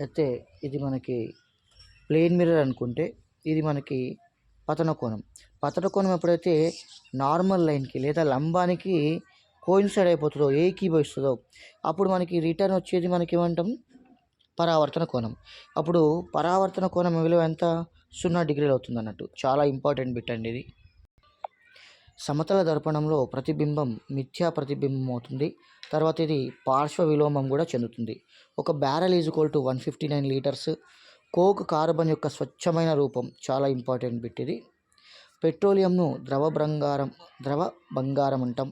అయితే ఇది మనకి ప్లేన్ మిర్రర్ అనుకుంటే ఇది మనకి పతన కోణం. పతన కోణం ఎప్పుడైతే నార్మల్ లైన్కి లేదా లంబానికి కోయిన్సైడ్ అయిపోతుందో ఏకీభవిస్తుందో అప్పుడు మనకి రిటర్న్ వచ్చేది మనకి ఏమంటాం? పరావర్తన కోణం. అప్పుడు పరావర్తన కోణం విలువ ఎంత? సున్నా డిగ్రీలు అవుతుంది అన్నట్టు. చాలా ఇంపార్టెంట్ బిట్ అండి ఇది. సమతల దర్పణంలో ప్రతిబింబం మిథ్యా ప్రతిబింబం అవుతుంది. తర్వాత ఇది పార్శ్వ విలోమం కూడా చెందుతుంది. ఒక barrel is equal to one fifty nine litres coke carbon యొక్క స్వచ్ఛమైన రూపం చాలా ఇంపార్టెంట్ బిట్ ఇది పెట్రోలియంను ద్రవ బంగారం ద్రవ బంగారం అంటాం.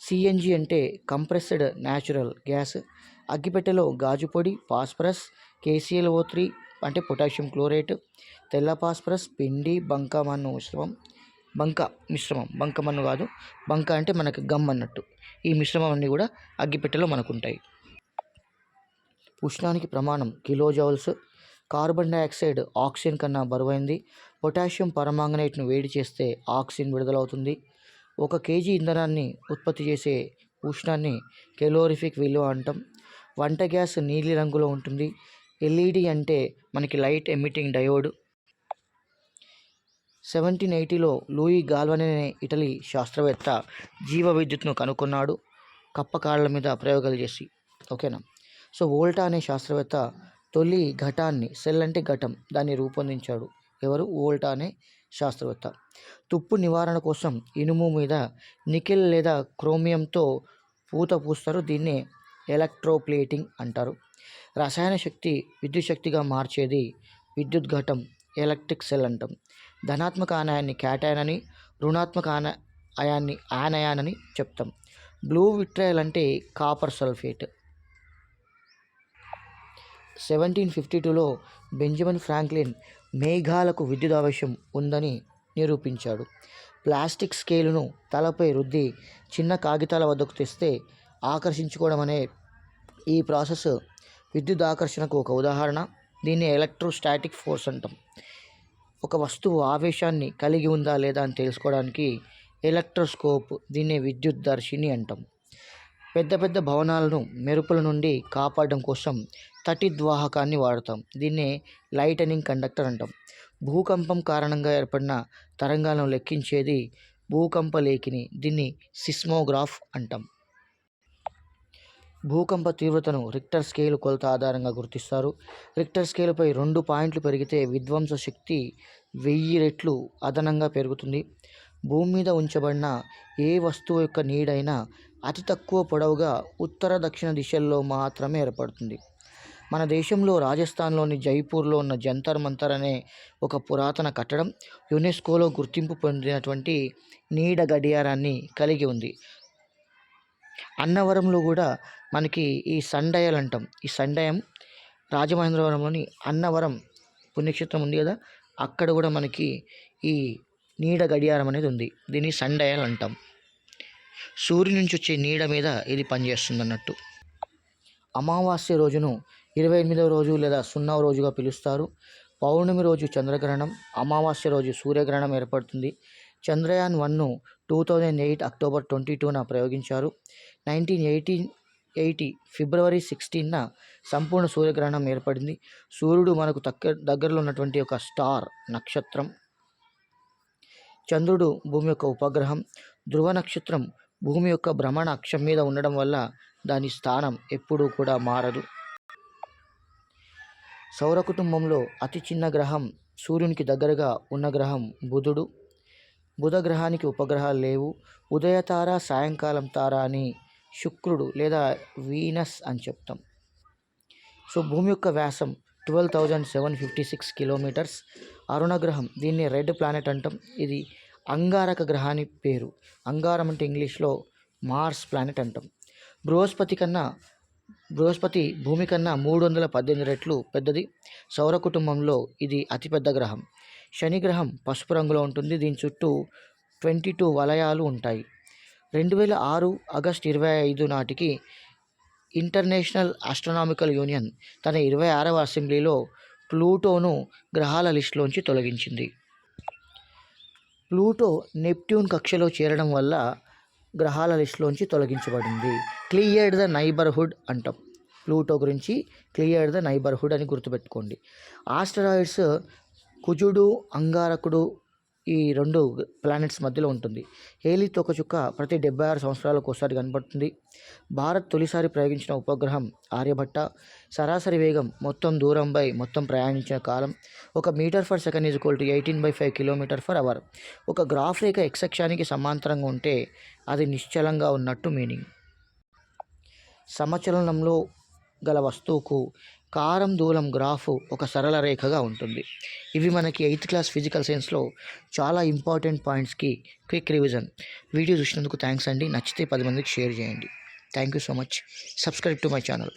సిఎన్జి అంటే కంప్రెస్డ్ న్యాచురల్ గ్యాస్ అగ్గిపెట్టెలో గాజు పొడి ఫాస్ఫరస్ కేసీఎల్ ఓ త్రీ అంటే పొటాషియం క్లోరేట్ తెల్ల ఫాస్ఫరస్ పిండి బంక మన్ను మిశ్రమం బంక మిశ్రమం బంక మన్ను కాదు బంక అంటే మనకు గమ్ అన్నట్టు. ఈ మిశ్రమం అన్నీ కూడా అగ్గిపెట్టెలో మనకు ఉంటాయి ఉష్ణానికి ప్రమాణం kilo joules carbon dioxide oxygen కన్నా బరువైంది. పొటాషియం పరమాంగనేట్ను వేడి చేస్తే ఆక్సిజన్ విడుదలవుతుంది. ఒక కేజీ ఇంధనాన్ని ఉత్పత్తి చేసే ఉష్ణాన్ని కెలోరిఫిక్ విలువ అంటాం. వంట గ్యాస్ నీలి రంగులో ఉంటుంది. ఎల్ఈడి అంటే మనకి లైట్ ఎమిటింగ్ డయోడ్. సెవెంటీన్ ఎయిటీలో లూయి గాల్వన్ అనే ఇటలీ శాస్త్రవేత్త జీవ విద్యుత్ను కనుక్కున్నాడు. కప్ప కాళ్ళ మీద ప్రయోగాలు చేసి. ఓకేనా? సో వోల్టా అనే శాస్త్రవేత్త తొలి ఘటాన్ని సెల్ అంటే ఘటం దాన్ని రూపొందించాడు. ఎవరు? వోల్టా అనే శాస్త్రవేత్త. తుప్పు నివారణ కోసం ఇనుము మీద నికెల్ లేదా క్రోమియంతో పూత పూస్తారు. దీన్నే ఎలక్ట్రోప్లేటింగ్ అంటారు. రసాయన శక్తి విద్యుత్ శక్తిగా మార్చేది విద్యుత్ ఘటం ఎలక్ట్రిక్ సెల్ అంటాం. ధనాత్మక ఆనయాన్ని క్యాటయాన్ అని రుణాత్మక ఆన అయాన్ని ఆనయాన్ అని చెప్తాం. బ్లూ విట్రయల్ అంటే కాపర్ సల్ఫేట్. సెవెంటీన్ ఫిఫ్టీ టూలో బెంజమిన్ ఫ్రాంక్లిన్ మేఘాలకు విద్యుత్ ఆవేశం ఉందని నిరూపించాడు. ప్లాస్టిక్ స్కేలును తలపై రుద్ది చిన్న కాగితాల వద్దకు తెస్తే ఆకర్షించుకోవడం అనే ఈ ప్రాసెస్ విద్యుత్ ఆకర్షణకు ఒక ఉదాహరణ. దీన్ని ఎలక్ట్రోస్టాటిక్ ఫోర్స్ అంటాం. ఒక వస్తువు ఆవేశాన్ని కలిగి ఉందా లేదా అని తెలుసుకోవడానికి ఎలక్ట్రోస్కోప్ దీన్ని విద్యుత్ దర్శిని అంటాం. పెద్ద పెద్ద భవనాలను మెరుపుల నుండి కాపాడడం కోసం తటిద్వాహకాన్ని వాడతాం. దీన్నే లైటనింగ్ కండక్టర్ అంటాం. భూకంపం కారణంగా ఏర్పడిన తరంగాలను లెక్కించేది భూకంప లేఖిని దీన్ని సిస్మోగ్రాఫ్ అంటాం. భూకంప తీవ్రతను రిక్టర్ స్కేల్ కొలత ఆధారంగా గుర్తిస్తారు. రిక్టర్ స్కేలుపై రెండు పాయింట్లు పెరిగితే విధ్వంస శక్తి వెయ్యి రెట్లు అదనంగా పెరుగుతుంది. భూమి మీద ఉంచబడిన ఏ వస్తువు యొక్క నీడైనా అతి తక్కువ పొడవుగా ఉత్తర దక్షిణ దిశల్లో మాత్రమే ఏర్పడుతుంది. మన దేశంలో రాజస్థాన్లోని జైపూర్లో ఉన్న జంతర్ మంతర్ అనే ఒక పురాతన కట్టడం యునెస్కోలో గుర్తింపు పొందినటువంటి నీడ గడియారాన్ని కలిగి ఉంది. అన్నవరంలో కూడా మనకి ఈ సండయల్ అంటాం. ఈ సండయం రాజమహేంద్రవరంలోని అన్నవరం పుణ్యక్షేత్రం ఉంది కదా? అక్కడ కూడా మనకి ఈ నీడ గడియారం అనేది ఉంది. దీన్ని సండయల్ అంటాం. సూర్యుని నుంచి వచ్చే నీడ మీద ఇది పనిచేస్తుంది అన్నట్టు అమావాస్య రోజును ఇరవై ఎనిమిదవ రోజు లేదా సున్నవ రోజుగా పిలుస్తారు. పౌర్ణమి రోజు చంద్రగ్రహణం అమావాస్య రోజు సూర్యగ్రహణం ఏర్పడుతుంది. చంద్రయాన్ వన్ను two thousand eight October twenty టూన ప్రయోగించారు. నైన్టీన్ ఎయిటీన్ ఎయిటీ ఫిబ్రవరి సిక్స్టీన్న సంపూర్ణ సూర్యగ్రహణం ఏర్పడింది. సూర్యుడు మనకు దగ్గర దగ్గరలో ఉన్నటువంటి ఒక స్టార్ నక్షత్రం. చంద్రుడు భూమి యొక్క ఉపగ్రహం. ధ్రువ నక్షత్రం భూమి యొక్క భ్రమణ అక్షం మీద ఉండడం వల్ల దాని స్థానం ఎప్పుడూ కూడా మారదు. సౌర కుటుంబంలో అతి చిన్న గ్రహం సూర్యునికి దగ్గరగా ఉన్న గ్రహం బుధుడు. బుధ గ్రహానికి ఉపగ్రహాలు లేవు. ఉదయతార సాయంకాలం తార అని శుక్రుడు లేదా వీనస్ అని చెప్తాం. సో భూమి యొక్క వ్యాసం twelve thousand seven fifty six kilometres. అరుణగ్రహం దీన్ని రెడ్ ప్లానెట్ అంటాం. ఇది అంగారక గ్రహాని పేరు. అంగారం అంటే ఇంగ్లీష్లో మార్స్ ప్లానెట్ అంటాం. బృహస్పతి కన్నా బృహస్పతి భూమి కన్నా మూడు వందల పద్దెనిమిది రెట్లు పెద్దది. సౌర కుటుంబంలో ఇది అతిపెద్ద గ్రహం. శని గ్రహం పసుపు రంగులో ఉంటుంది. దీని చుట్టూ ట్వంటీ టూ వలయాలు ఉంటాయి. రెండు వేల ఆరు ఆగస్ట్ ఇరవై ఐదు నాటికి ఇంటర్నేషనల్ ఆస్ట్రనామికల్ యూనియన్ తన ఇరవై ఆరవ అసెంబ్లీలో ప్లూటోను గ్రహాల లిస్టులోంచి తొలగించింది. ప్లూటో నెప్ట్యూన్ కక్షలో చేరడం వల్ల గ్రహాల లిస్టులోంచి తొలగించబడింది. క్లియర్డ్ ద నైబర్హుడ్ అంటాం. ప్లూటో గురించి క్లియర్ ద నైబర్హుడ్ అని గుర్తుపెట్టుకోండి. ఆస్టరాయిడ్స్ కుజుడు అంగారకుడు ఈ రెండు ప్లానెట్స్ మధ్యలో ఉంటుంది. హేలీ తోకచుక్క ప్రతి డెబ్బై ఆరు సంవత్సరాలకు ఒకసారి కనబడుతుంది. భారత్ తొలిసారి ప్రయోగించిన ఉపగ్రహం ఆర్యభట్ట. సరాసరి వేగం మొత్తం దూరంపై మొత్తం ప్రయాణించిన కాలం ఒక metre per second is equal to eighteen by five kilometre per hour. ఒక గ్రాఫ్ రేఖ ఎక్సక్షానికి సమాంతరంగా ఉంటే అది నిశ్చలంగా ఉన్నట్టు మీనింగ్. సమచలనంలో గల వస్తువుకు కారం దూలం గ్రాఫ్ ఒక సరళ రేఖగా ఉంటుంది. ఇవి మనకి ఎయిత్ క్లాస్ ఫిజికల్ సైన్స్లో చాలా ఇంపార్టెంట్ పాయింట్స్కి క్విక్ రివిజన్. వీడియో చూసినందుకు థ్యాంక్స్ అండి. నచ్చితే పది మందికి షేర్ చేయండి. Thank you so much. Subscribe to my channel.